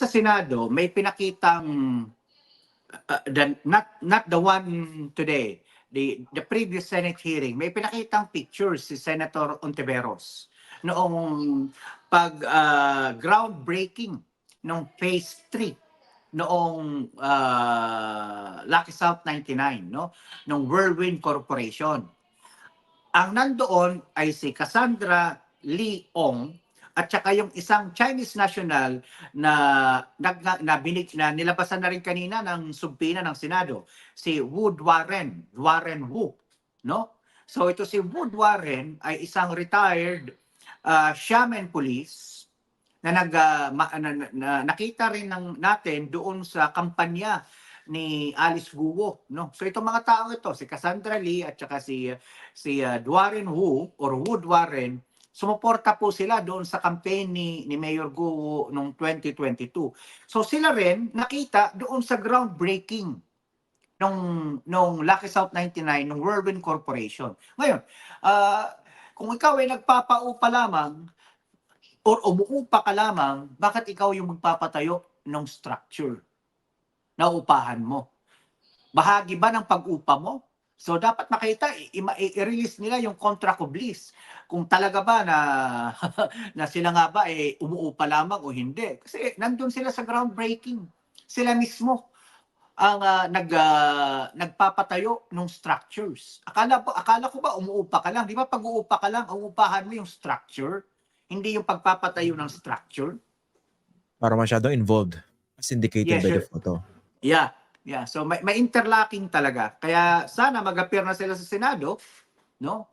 sa Senado, may pinakitang uh, the, not not the one today, the the previous Senate hearing, may pinakitang pictures si Senator Ontiveros noong pag uh, groundbreaking ng phase 3 noong uh, Lucky South 99 no ng Whirlwind Corporation. Ang nandoon ay si Cassandra Lee Ong at saka yung isang Chinese national na nag na, binig, na nilabasan na rin kanina ng sumpina ng Senado si Wood Warren Warren Wu no so ito si Wood Warren ay isang retired uh, Xiamen police na nag uh, ma, na, na, na, nakita rin ng natin doon sa kampanya ni Alice Guo, no? So itong mga tao ito, si Cassandra Lee at saka si si uh, Warren Wu or Wood Warren, sumuporta po sila doon sa campaign ni, ni Mayor Guo noong 2022. So sila rin nakita doon sa groundbreaking nung nung Lucky South 99 ng Whirlwind Corporation. Ngayon, uh, kung ikaw ay nagpapaupa lamang or umuupa ka lamang, bakit ikaw yung magpapatayo ng structure na upahan mo? Bahagi ba ng pag-upa mo? So dapat makita, i-release nila yung contract of lease. Kung talaga ba na, na sila nga ba eh, umuupa lamang o hindi. Kasi nandun sila sa groundbreaking. Sila mismo ang uh, nag uh, nagpapatayo ng structures. Akala po akala ko ba umuupa ka lang, 'di ba? Pag uupa ka lang, ang upahan mo yung structure, hindi yung pagpapatayo ng structure. Para masyado involved. As indicated Yeah, by sure. the photo. Yeah. Yeah, so may, may interlocking talaga. Kaya sana mag-appear na sila sa Senado, no?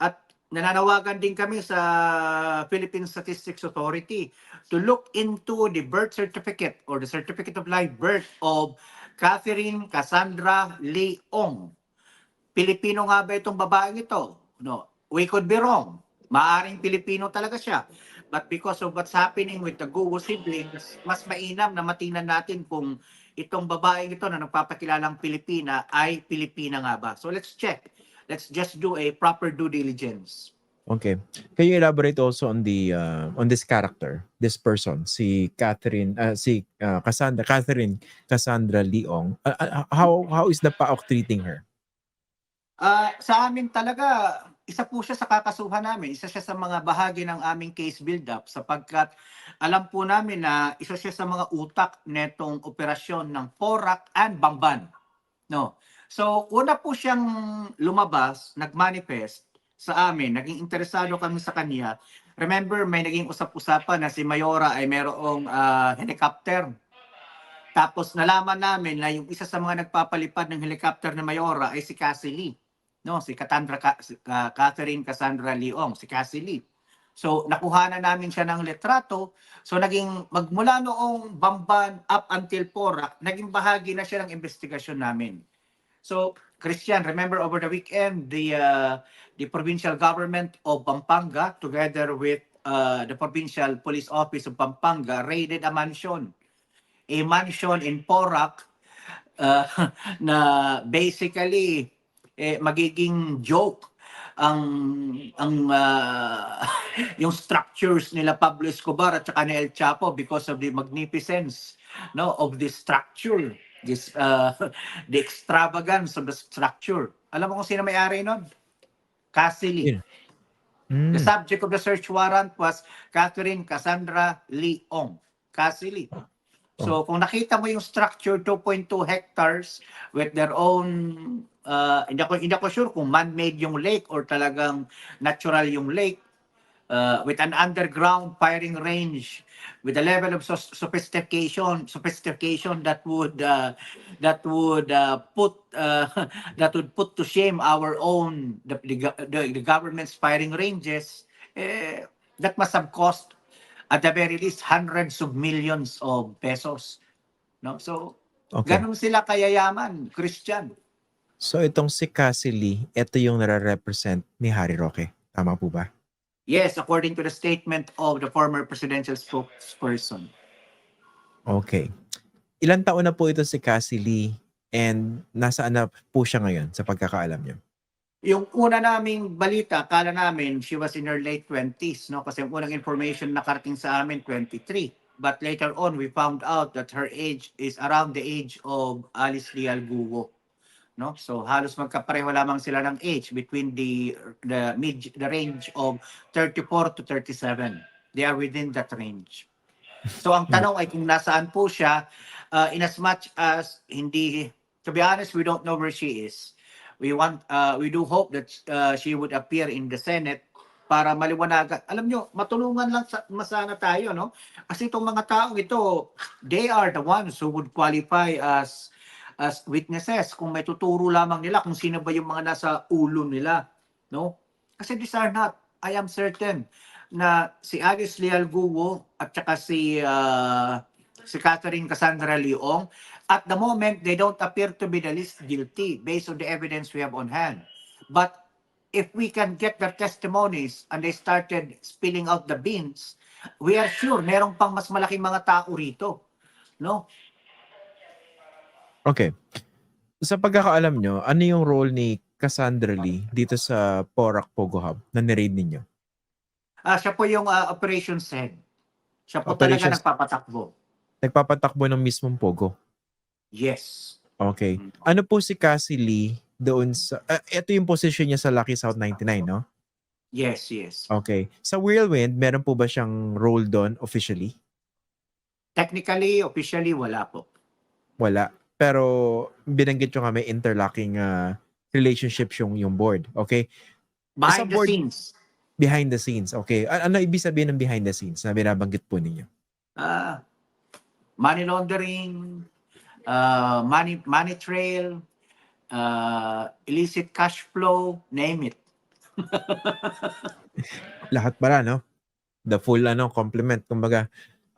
At nananawagan din kami sa Philippine Statistics Authority to look into the birth certificate or the certificate of live birth of Catherine Cassandra Lee Ong. Pilipino nga ba itong babaeng ito? No, we could be wrong. Maaring Pilipino talaga siya. But because of what's happening with the Guo siblings, mas mainam na matinan natin kung itong babaeng ito na nagpapakilalang Pilipina ay Pilipina nga ba. So let's check. Let's just do a proper due diligence. Okay. Can you elaborate also on the uh, on this character, this person, si Catherine, uh, si uh, Cassandra, Catherine Cassandra Leong? Uh, uh, how how is the PAOK treating her? Ah, sa amin talaga, isa po siya sa kakasuhan namin. Isa siya sa mga bahagi ng aming case build-up sapagkat alam po namin na isa siya sa mga utak netong operasyon ng PORAC and Bamban. No. So, una po siyang lumabas, nag-manifest sa amin, naging interesado kami sa kanya. Remember, may naging usap-usapan na si Mayora ay merong ah, helicopter. Tapos nalaman namin na yung isa sa mga nagpapalipad ng helicopter ni Mayora ay si Cassie Lee no si Cassandra Catherine Cassandra Leong si Cassie Lee. So nakuha na namin siya ng litrato. So naging magmula noong Bamban up until Porac naging bahagi na siya ng investigasyon namin. So Christian remember over the weekend the uh, the provincial government of Pampanga together with uh, the provincial police office of Pampanga raided a mansion. A mansion in Porac uh, na basically eh, magiging joke ang ang uh, yung structures nila Pablo Escobar at saka ni El Chapo because of the magnificence no of the structure this uh, the extravagance of the structure. Alam mo kung sino may-ari nun? Cassidy. Yeah. Mm. the subject of the search warrant was Catherine Cassandra Lee Ong Cassidy So kung nakita mo yung structure 2.2 hectares with their own uh, hindi ako hindi ako sure kung man-made yung lake or talagang natural yung lake uh, with an underground firing range with a level of sophistication sophistication that would uh, that would uh, put uh, that would put to shame our own the, the, the government's firing ranges eh, that must have cost at the very least hundreds of millions of pesos no so Okay. ganun sila kayayaman Christian So itong si Cassie Lee, ito yung nare-represent ni Harry Roque. Tama po ba? Yes, according to the statement of the former presidential spokesperson. Okay. Ilan taon na po ito si Cassie Lee and nasaan na po siya ngayon sa pagkakaalam niyo? Yung una naming balita, kala namin she was in her late 20s, no? Kasi yung unang information nakarating sa amin, 23. but later on we found out that her age is around the age of Alice Leal Guo. No? So halos magkapareho lamang sila ng age between the the mid the range of 34 to 37. They are within that range. So ang tanong ay kung nasaan po siya uh, in as much as hindi to be honest we don't know where she is. We want uh, we do hope that uh, she would appear in the Senate para maliwanagan. Alam nyo, matulungan lang sa, masana tayo, no? Kasi itong mga taong ito, they are the ones who would qualify as as witnesses kung may tuturo lamang nila kung sino ba yung mga nasa ulo nila, no? Kasi these are not, I am certain na si Alice Leal at saka si uh, si Catherine Cassandra Leong at the moment they don't appear to be the least guilty based on the evidence we have on hand. But if we can get their testimonies and they started spilling out the beans, we are sure merong pang mas malaking mga tao rito. No? Okay. Sa pagkakaalam nyo, ano yung role ni Cassandra Lee dito sa Porac Pogo Hub na niraid ninyo? Ah, siya po yung ah, operations head. Siya po Operations- talaga nagpapatakbo. Nagpapatakbo ng mismong Pogo. Yes. Okay. Mm. Ano po si Cassie Lee doon sa... ah, ito yung position niya sa Lucky South 99, no? Yes, yes. Okay. Sa Whirlwind, meron po ba siyang role doon officially? Technically, officially, wala po. Wala. Pero binanggit nyo nga may interlocking ah, relationships yung, yung board. Okay? Sa Behind the board- scenes, Behind the scenes. Okay. Ano ibig sabihin ng behind the scenes na binabanggit po ninyo? ah, money laundering, uh, money, money trail, uh, illicit cash flow, name it. Lahat pala, no? The full ano complement kumbaga.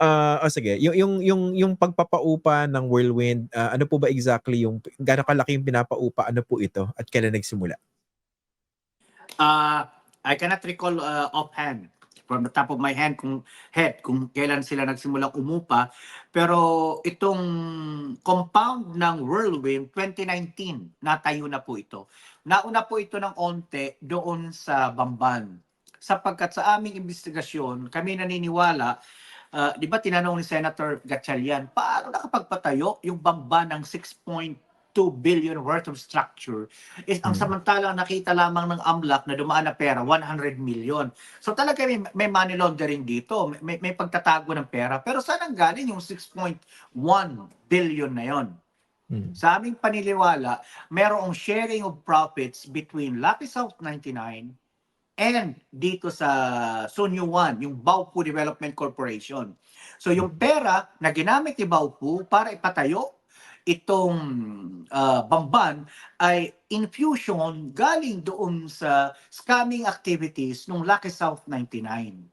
Ah, oh, sige, yung yung yung yung pagpapaupa ng Whirlwind, ah, ano po ba exactly yung gaano kalaki yung pinapaupa? Ano po ito at kailan nagsimula? Uh, I cannot recall uh, offhand from the top of my hand kung head kung kailan sila nagsimulang umupa pero itong compound ng Whirlwind 2019 natayo na po ito. Nauna po ito ng onte doon sa Bamban. Sapagkat sa aming investigasyon, kami naniniwala, uh, di ba tinanong ni Senator Gatchalian, paano nakapagpatayo yung Bamban ng 6.2 billion worth of structure is ang Hmm. samantalang nakita lamang ng AMLAC na dumaan na pera 100 million. So talaga may, may money laundering dito, may, may pagtatago ng pera. Pero saan ang galing yung 6.1 billion na yon? Hmm. Sa aming paniliwala, merong sharing of profits between Lucky South 99 and dito sa Sunyo 1, yung Baupu Development Corporation. So yung pera na ginamit ni Baupu para ipatayo itong ah, uh, bamban ay infusion galing doon sa scamming activities ng Lucky South 99.